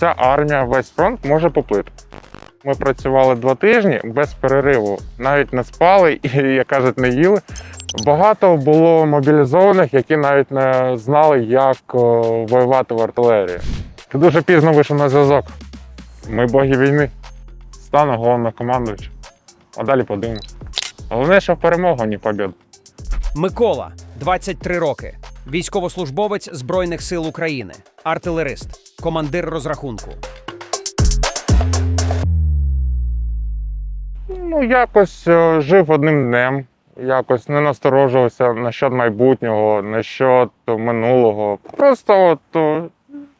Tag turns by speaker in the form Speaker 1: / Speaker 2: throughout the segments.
Speaker 1: вся армія, весь фронт може поплити. Ми працювали два тижні без перериву, навіть не спали і, як кажуть, не їли. Багато було мобілізованих, які навіть не знали, як о, воювати в артилерії. Ти дуже пізно вийшов на зв'язок. Ми боги війни. Стану головнокомандуючим. А далі подивимось. Головне, що в перемогу, а не побіду.
Speaker 2: Микола, 23 роки, військовослужбовець Збройних сил України, артилерист, командир розрахунку.
Speaker 1: Ну, якось е, жив одним днем, якось не насторожувався насчет майбутнього, насчет минулого. Просто от е,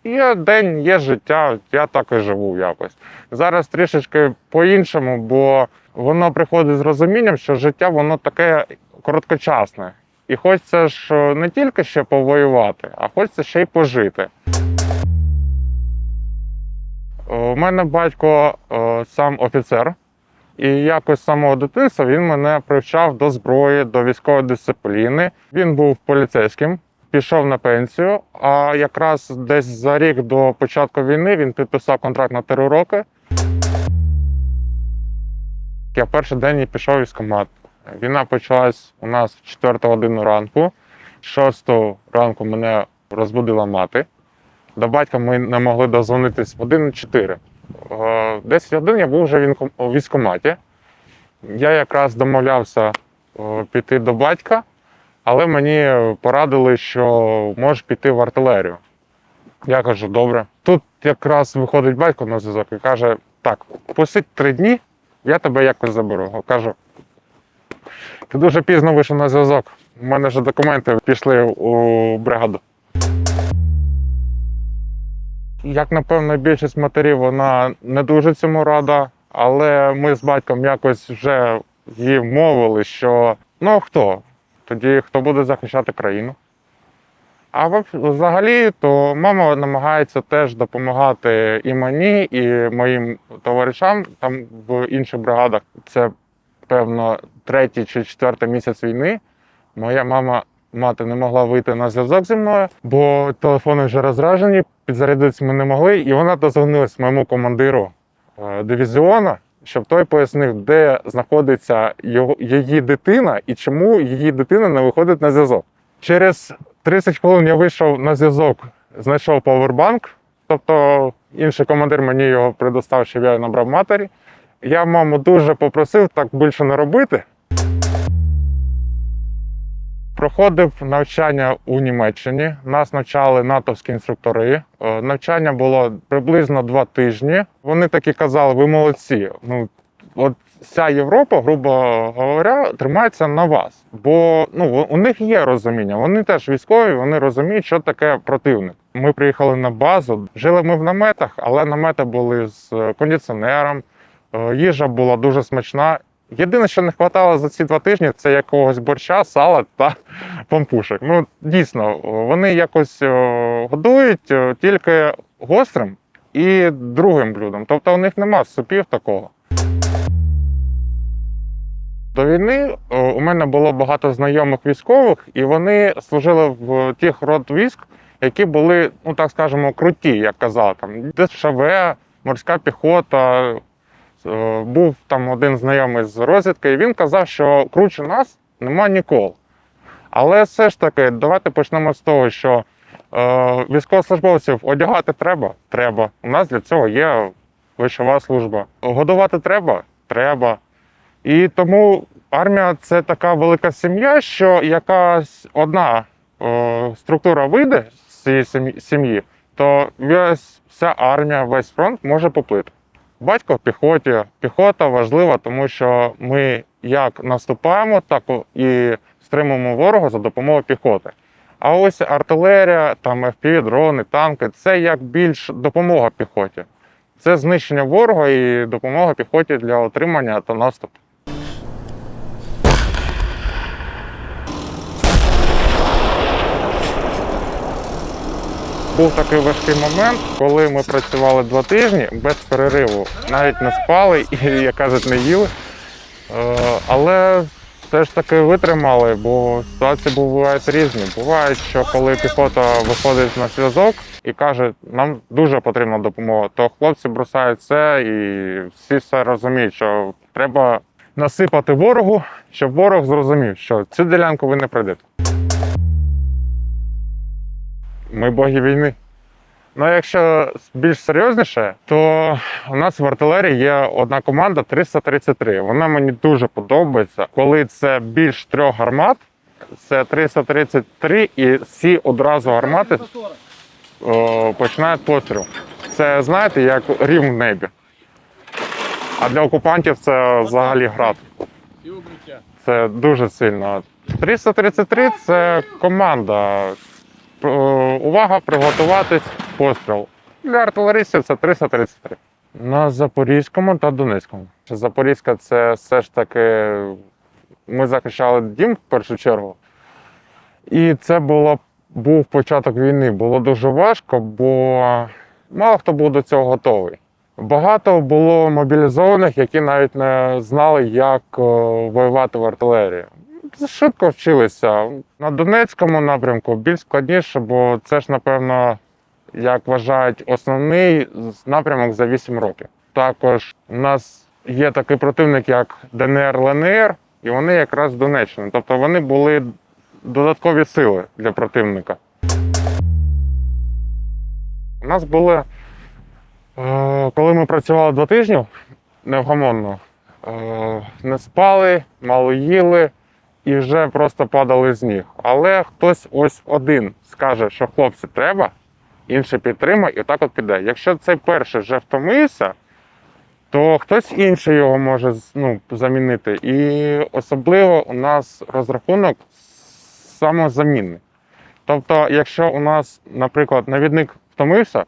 Speaker 1: є день, є життя, я так і живу якось. Зараз трішечки по-іншому, бо воно приходить з розумінням, що життя воно таке короткочасне. І хочеться ж е, не тільки ще повоювати, а хочеться ще й пожити. Е, У мене батько е, сам офіцер. І якось з самого дитинства він мене привчав до зброї, до військової дисципліни. Він був поліцейським, пішов на пенсію. А якраз десь за рік до початку війни він підписав контракт на три роки. Я перший день пішов військкомат. Війна почалась у нас в 4 годину ранку. 6 ранку мене розбудила мати. До батька ми не могли дозвонитись в 1-4. Е, 10 годин я був вже в військкоматі. Я якраз домовлявся е, піти до батька, але мені порадили, що можеш піти в артилерію. Я кажу, добре. Тут якраз виходить батько на зв'язок і каже: так, посидь три дні, я тебе якось заберу. Кажу, ти дуже пізно вийшов на зв'язок. У мене вже документи пішли у бригаду. Як напевно, більшість матерів вона не дуже цьому рада, але ми з батьком якось вже її вмовили, що ну хто? Тоді хто буде захищати країну? А взагалі, то мама намагається теж допомагати і мені, і моїм товаришам там в інших бригадах. Це певно третій чи четвертий місяць війни. Моя мама мати не могла вийти на зв'язок зі мною, бо телефони вже розражені, підзарядитися ми не могли, і вона дозвонилась моєму командиру е, дивізіона, щоб той пояснив, де знаходиться її дитина і чому її дитина не виходить на зв'язок. Через 30 хвилин я вийшов на зв'язок, знайшов павербанк, тобто інший командир мені його предоставив, щоб я набрав матері. Я маму дуже попросив так більше не робити. Проходив навчання у Німеччині. Нас навчали натовські інструктори. Е, Навчання було приблизно два тижні. Вони такі казали: ви молодці. Ну от вся Європа, грубо говоря, тримається на вас. Бо ну у них є розуміння. Вони теж військові, вони розуміють, що таке противник. Ми приїхали на базу. Жили ми в наметах, але намети були з е, кондиціонером. Е, Їжа була дуже смачна. Єдине, що не вистачало за ці два тижні, це якогось борща, сала та пампушек. Ну, дійсно, вони якось е, годують е, тільки гострим і другим блюдом. Тобто у них нема супів такого. До війни е, у мене було багато знайомих військових, і вони служили в тих род військ, які були, ну так скажемо, круті, як казали, там ДШВ, морська піхота, був там один знайомий з розвідки, і він казав, що круче нас нема ніколи. Але все ж таки, давайте почнемо з того, що е, військовослужбовців одягати треба? Треба. У нас для цього є вищова служба. Годувати треба? Треба. І тому армія це така велика сім'я, що якась одна е, структура вийде з цієї сім'ї, то весь, вся армія, весь фронт може поплити. Батько в піхоті. Піхота важлива, тому що ми як наступаємо, так і стримуємо ворога за допомогою піхоти. А ось артилерія, там FPV, дрони, танки це як більш допомога піхоті. Це знищення ворога і допомога піхоті для отримання та наступу. Був такий важкий момент, коли ми працювали два тижні без перериву, навіть не спали і, як кажуть, не їли. Е, Але все ж таки витримали, бо ситуації бувають різні. Буває, що коли піхота виходить на зв'язок, і каже, нам дуже потрібна допомога. То хлопці бросають це і всі все розуміють, що треба насипати ворогу, щоб ворог зрозумів, що цю ділянку ви не пройдете. Ми боги війни. Ну, а якщо більш серйозніше, то у нас в артилерії є одна команда 333. Вона мені дуже подобається. Коли це більш трьох гармат, це 333, і всі одразу гармати о, починають постріл. Це знаєте, як рів в небі. А для окупантів це взагалі град. Це дуже сильно. 333 це команда. Е, Увага, приготуватись, постріл. Для артилеристів це 333. На Запорізькому та Донецькому. Запорізька це все ж таки. Ми захищали дім в першу чергу. І це було, був початок війни. Було дуже важко, бо мало хто був до цього готовий. Багато було мобілізованих, які навіть не знали, як е, воювати в артилерії. Швидко вчилися. На Донецькому напрямку більш складніше, бо це ж, напевно, як вважають, основний напрямок за 8 років. Також у нас є такий противник, як ДНР ЛНР, і вони якраз з Донеччини. Тобто вони були додаткові сили для противника. У нас були, е, коли ми працювали два тижні невгомонно, е, не спали, мало їли і вже просто падали з ніг. Але хтось ось один скаже, що хлопці треба, інший підтримає, і отак от піде. Якщо цей перший вже втомився, то хтось інший його може ну, замінити. І особливо у нас розрахунок самозамінний. Тобто, якщо у нас, наприклад, навідник втомився,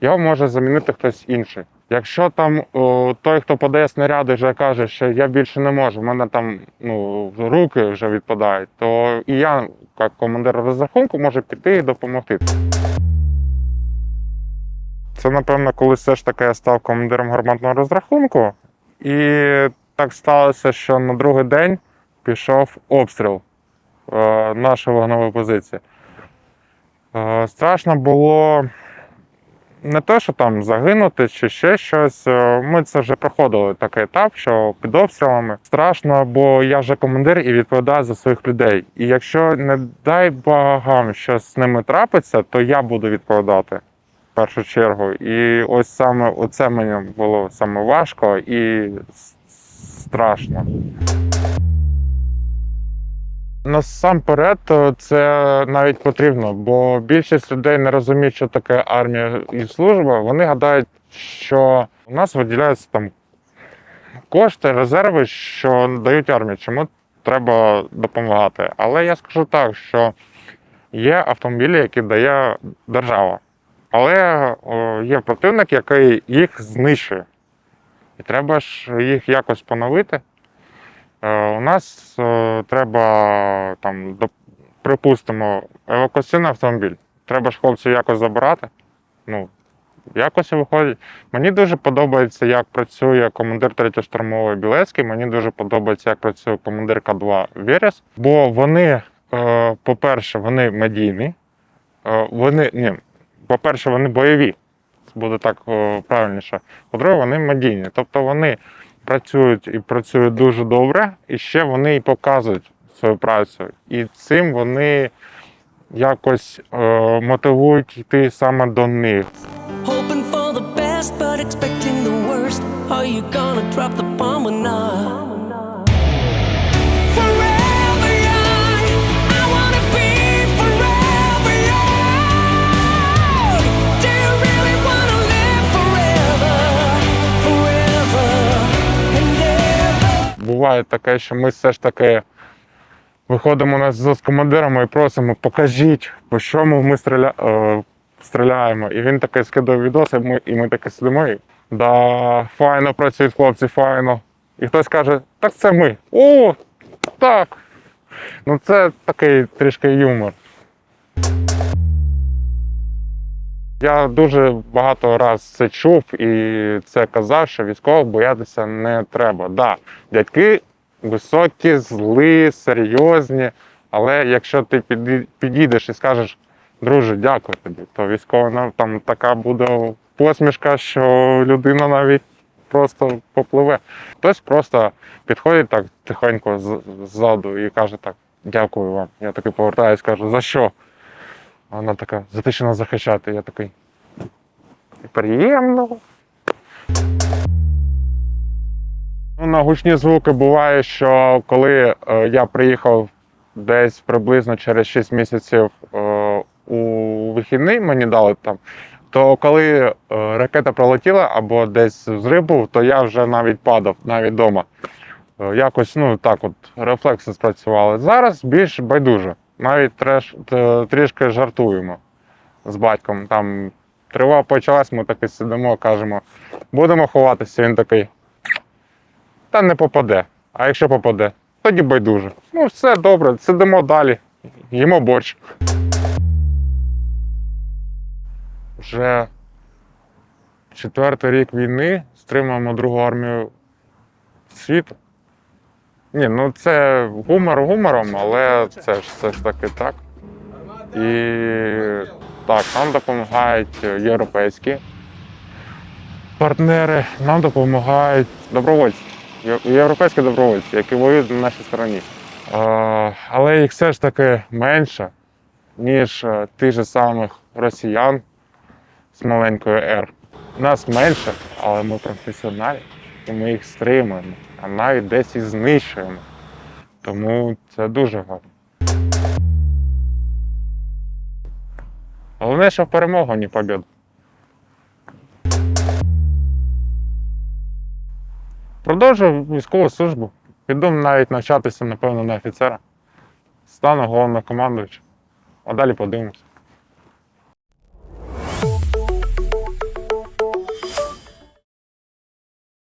Speaker 1: його може замінити хтось інший. Якщо там о, той, хто подає снаряди, вже каже, що я більше не можу, в мене там ну, руки вже відпадають, то і я, як командир розрахунку, можу піти і допомогти. Це, напевно, коли все ж таки я став командиром гарматного розрахунку, і так сталося, що на другий день пішов обстріл е, нашої вогневої позиції. Е, страшно було не те, що там загинути чи ще щось. Е, Ми це вже проходили такий етап, що під обстрілами страшно, бо я вже командир і відповідаю за своїх людей. І якщо не дай богам щось з ними трапиться, то я буду відповідати в першу чергу. І ось саме оце мені було саме важко і страшно. Насамперед, е, це навіть потрібно, бо більшість людей не розуміють, що таке армія і служба. Вони гадають, що у нас виділяються там кошти, резерви, що дають армії, чому треба допомагати. Але я скажу так, що є автомобілі, які дає держава, але є противник, який їх знищує. І треба ж їх якось поновити. Е, У нас е, треба там, припустимо, евакуаційний автомобіль. Треба ж хлопців якось забирати. Ну, якось виходить. Мені дуже подобається, як працює командир 3 штурмової Білецький. Мені дуже подобається, як працює командир К2 Верес. Бо вони, е, по-перше, вони медійні. Вони, ні, по-перше, вони бойові. Буде так правильніше. По-друге, вони медійні. Тобто вони працюють і працюють дуже добре, і ще вони і показують свою працю. І цим вони якось е, мотивують йти саме до них.
Speaker 3: Hoping for the best, but expecting the worst. Are you gonna drop the bomb or not?
Speaker 1: Буває таке, що ми все ж таки виходимо на зв'язок з командирами і просимо, покажіть, по чому ми стріля... е, стріляємо. І він таке скидає відоси, ми, і ми таке сидимо. І, да, файно працюють хлопці, файно. І хтось каже, так це ми. О, так. Ну це такий трішки юмор. Я дуже багато раз це чув і це казав, що військових боятися не треба. Да, дядьки високі, злі, серйозні, але якщо ти підійдеш і скажеш, друже, дякую тобі. То військова там така буде посмішка, що людина навіть просто попливе. Хтось просто підходить так тихенько ззаду і каже так, дякую вам. Я такий повертаюсь, кажу, за що? Вона така, за те, що нас захищати. Я такий. Приємно. Ну, на гучні звуки буває, що коли е, я приїхав десь приблизно через 6 місяців е, у вихідний, мені дали там, то коли е, ракета пролетіла або десь взрив був, то я вже навіть падав, навіть вдома. Е, якось ну так от рефлекси спрацювали. Зараз більш байдуже. Навіть треш, трішки жартуємо з батьком. Там тривога почалась, ми таки сидимо, кажемо, будемо ховатися. Він такий. Та не попаде. А якщо попаде, тоді байдуже. Ну, все добре, сидимо далі, їмо борщ. Вже четвертий рік війни стримуємо другу армію світу. Ні, ну це гумор гумором, але це ж все ж таки так. І так, нам допомагають європейські партнери, нам допомагають добровольці, європейські добровольці, які воюють на нашій стороні. Але їх все ж таки менше, ніж е, тих же самих росіян з маленької Р. Нас менше, але ми професіоналі, і ми їх стримуємо, а навіть десь і знищуємо. Тому це дуже гарно. Головне, що в перемогу, а не побіду. Продовжую військову службу. Піду навіть навчатися, напевно, на офіцера. Стану головнокомандуючим. А далі подивимося.